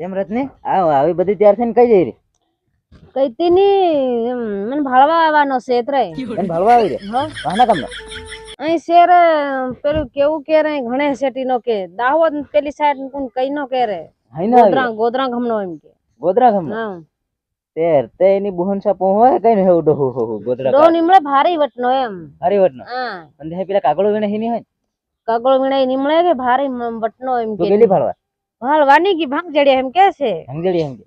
તેમ રજની આ આવી બધી તૈયાર થઈને કઈ જઈ રહી? કઈ તેની મને ભાળવા આવવાનો છે એટલે એને ભાળવા આવી રે હો. વાહના કામનો? અહીં શેર પેલું કેવું કે રે ઘણે શેટી નો કે દાહોદ પેલી સાઈડ કોણ કઈ નો કે રે ગોદરા ગોદરા ગમનો એમ કે. ગોદરા ગામનો? હા. તેર તે એની બુહન સા પોહવા કઈ હેવ ડો હો હો ગોદરા ડો નિમળે ભારી વટનો એમ. હરિવટ નો હા. અને પેલા કાગળો વીણે હીની હોય? કાગળો કાગળ નિમળે કે ભારી વટનો એમ કે. પેલી ભાળવા? ભાળવાની કી ભાંગ જડ્યા એમ કે છે. હંગેડી એમ કે?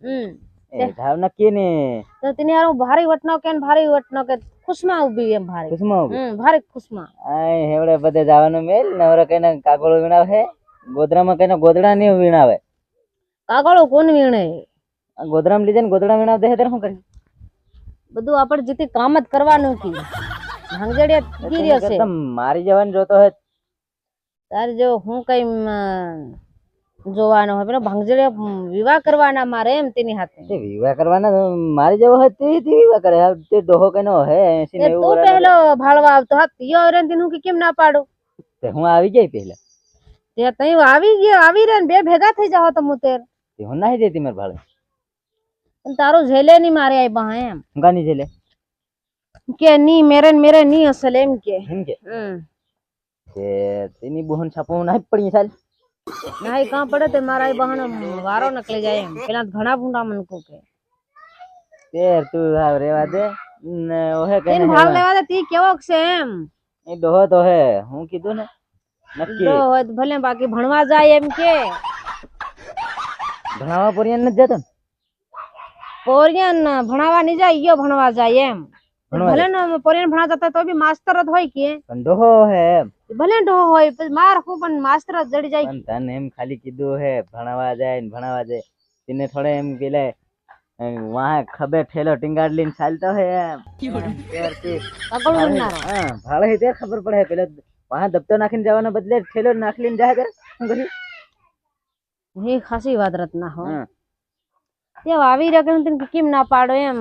એ ધાવ નક્કી ને? તો તને હારું ભારી વટનો કે ભારી વટનો કે ખુશમાં ઊભી એમ ભારી. ખુશમાં ઊભી. હમ ભારી ખુશમાં. આય હેવડે બધે જવાનું મેલ નવરા કઈને કાગળો વીણાવે ગોદરામાં કઈને ગોદડા ને વીણાવે. કાગળો કોણ વીણે? ગોદરામાં લીધે ને ગોદડા વીણાવ દે ત્યારે શું કરી બધું આપણે જીતી કામ જ કરવાનું કી ભાંગજડિયા ગીરી છે મારી જવાની જોતો હે તાર જો હું કઈ જોવાનો હોય. પેલો ભાંગજડિયા વિવાહ કરવાના મારે એમ તેની હાથે. તે વિવાહ કરવાના મારી જેવો હોય તે તે વિવાહ કરે. તે ડોહો કેનો હે એસી તે નેવું તું પહેલો ભાળવા આવતો હા તીયો રે ને હું કે કેમ ના પાડો? તે હું આવી જાય પહેલા. તે તઈ આવી ગયો આવી રે બે ભેગા થઈ જાવ તો હું તેર. તે હું નાહી દેતી મેર ભાડે પણ તારું ઝેલે ની મારે આઈ બા એમ. ગાની છે કે ની મેરે ને મેરે ની અસલ એમ કે. એમ કે? હમ. તે તેની બુહન છાપો નાહી પડી પડી ચાલ નાઈ કાં પડે તે મારા આઈ બહાનો વારો નકલી જાય એમ. પેલા ઘણા ભૂંડા મન કહું કે તે તું ભાવ રેવા દે. ને ઓહે કે કઈને ભાવ લેવા દે તી કેવો છે એમ. એ ડોહો તો હે હું કીધું ને? નક્કી. જો હોય તો ભલે બાકી ભણવા જાય એમ કે. ભણાવા પોરિયાન નથી જતો ને? પોરિયન ભણાવવા નહીં જાય યો ભણવા જાય એમ. ભલે ને પોરિયન ભણા જતા તો બી માસ્તર જ હોય કે. ડોહો હે એમ. ભલે ડોહો હોય પછી માર હું પણ માસ્તર જ જડી જાય. પણ તને એમ ખાલી કીધું હે ભણાવા જાય ને ભણાવા જાય. તેને થોડે એમ પેલે વાહ ખબે ઠેલો ટીંગાડ લઈને ચાલતો હે એમ. આગળ ઉડનારો હા હે ત્યારે ખબર પડે પેલા વાહ દબતો નાખીને જવાના બદલે ઠેલો નાખી લઈને જાય કરે. શું એ ખાસી વાત રત્ના હો. તે આવી રહ્યા તને કેમ ના પાડો એમ.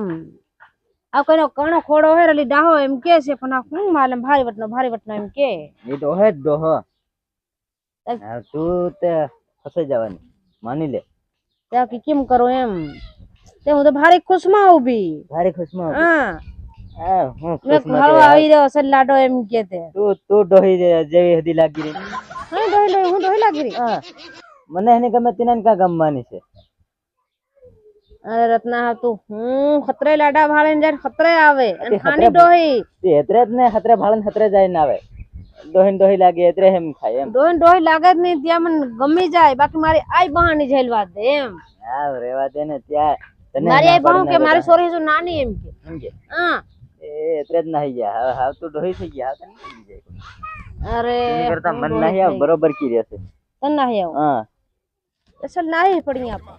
આ કોઈનો કણો ખોડો હોય એટલે ડાહો એમ કે છે પણ આ શું માલમ ભારી વટનો ભારી વટનો એમ કે. એ તો હે ડોહ. હા, તું તે ફસાઈ જવાની માની લે. ત્યાં કે કેમ કરો એમ? તે હું તો ભારી ખુશમાં ઊભી ભારી ખુશમાં. હા. હા હું ખુશમાં આવી રહ્યો છે લાડો એમ કે તે. તું તું ડોહી જેવી હદી લાગી રહી. હું ડોહી હું ડોહી લાગી રહી. હા. મને એને ગમે તિનાન કા ગમવાની છે. રત્ના હતું હું ખતરે લાડા ભાળે ને જાય ખતરે આવે અને ખાની ડોહી. તે હેતરે જ ને ખતરે ભાળે ને હતરે જાય ને આવે. ડોહી ડોહી લાગે હેતરે એમ ખાય એમ. ડોહી ડોહી લાગે જ નહીં ત્યાં મને ગમી જાય. બાકી મારી આઈ બહાની ઝેલવા દે એમ. હા રેવા દે ને ત્યાં. મારી આઈ બહુ કે મારી સોરી જો નાની એમ કે. સમજે હા. એ હેતરે જ નાહી ગયા. હવે હાવ તો ડોહી થઈ ગયા. તને નાહી જાય અરે કરતા મન નહીં આવ બરોબર કી રહેશે. તને નાહી આવું? હા. અસલ નહીં પડી આપણે.